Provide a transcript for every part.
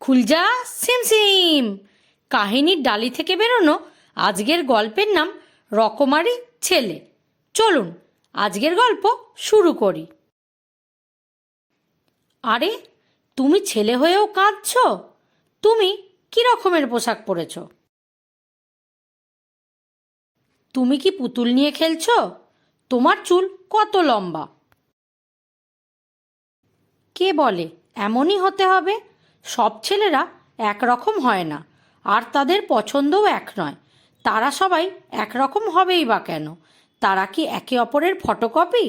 খুলজা, সিম সিম। কাহিনীর ডালি থেকে বেরোনো আজকের গল্পের নাম রকমারি ছেলে। চলুন, আজকের গল্প শুরু করি। আরে, তুমি ছেলে হয়েও কাঁদছ? তুমি কি রকমের পোশাক পরেছ? তুমি কি পুতুল নিয়ে খেলছ? তোমার চুল কত লম্বা? কে বলে, এমনই হতে হবে। সব ছেলেরা একরকম হয় না, আর তাদের পছন্দও এক নয়। তারা সবাই একরকম হবেই বা কেন? তারা কি একে অপরের ফটোকপি?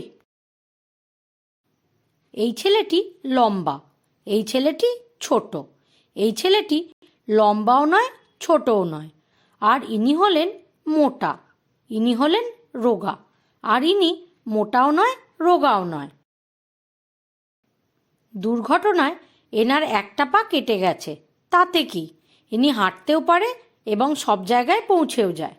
এই ছেলেটি লম্বা, এই ছেলেটি ছোট, এই ছেলেটি লম্বাও নয়, ছোটও নয়, আর ইনি হলেন মোটা, ইনি হলেন রোগা, আর ইনি মোটাও নয়, রোগাও নয়। দুর্ঘটনায় এনার একটা পা কেটে গেছে। তাতে কি? ইনি হাঁটতেও পারে এবং সব জায়গায় পৌঁছেও যায়।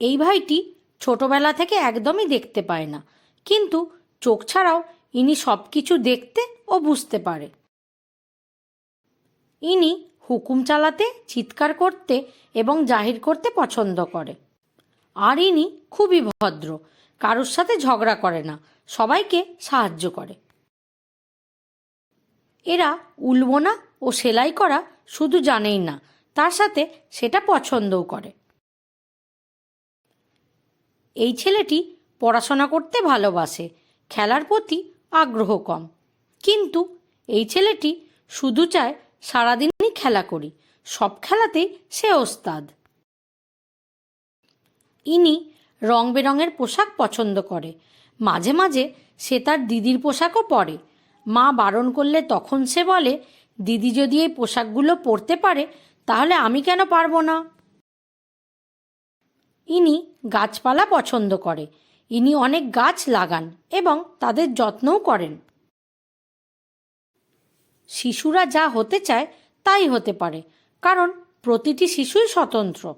এই ভাইটি ছোটবেলা থেকে একদমই দেখতে পায় না। কিন্তু চোখ ছাড়াও ইনি সব কিছু দেখতে ও বুঝতে পারে। ইনি হুকুম চালাতে, চিৎকার করতে এবং জাহির করতে পছন্দ করে। আর ইনি খুবই ভদ্র, কারোর সাথে ঝগড়া করে না, সবাইকে সাহায্য করে। এরা উলবোনা ও সেলাই করা শুধু জানেই না, তার সাথে সেটা পছন্দও করে। এই ছেলেটি পড়াশোনা করতে ভালোবাসে, খেলার প্রতি আগ্রহ কম। কিন্তু এই ছেলেটি শুধু চায় সারাদিনই খেলা করি, সব খেলাতেই সে ওস্তাদ। ইনি রং বেরঙের পোশাক পছন্দ করে, মাঝে মাঝে সে তার দিদির পোশাকও পরে। মা বারণ করলে তখন সে বলে, দিদি যদি এই পোশাকগুলো পরতে পারে, তাহলে আমি কেন পারব না? ইনি গাছপালা পছন্দ করে। ইনি অনেক গাছ লাগান এবং তাদের যত্নও করেন। শিশুরা যা হতে চায়, তাই হতে পারে, কারণ প্রতিটি শিশুই স্বতন্ত্র।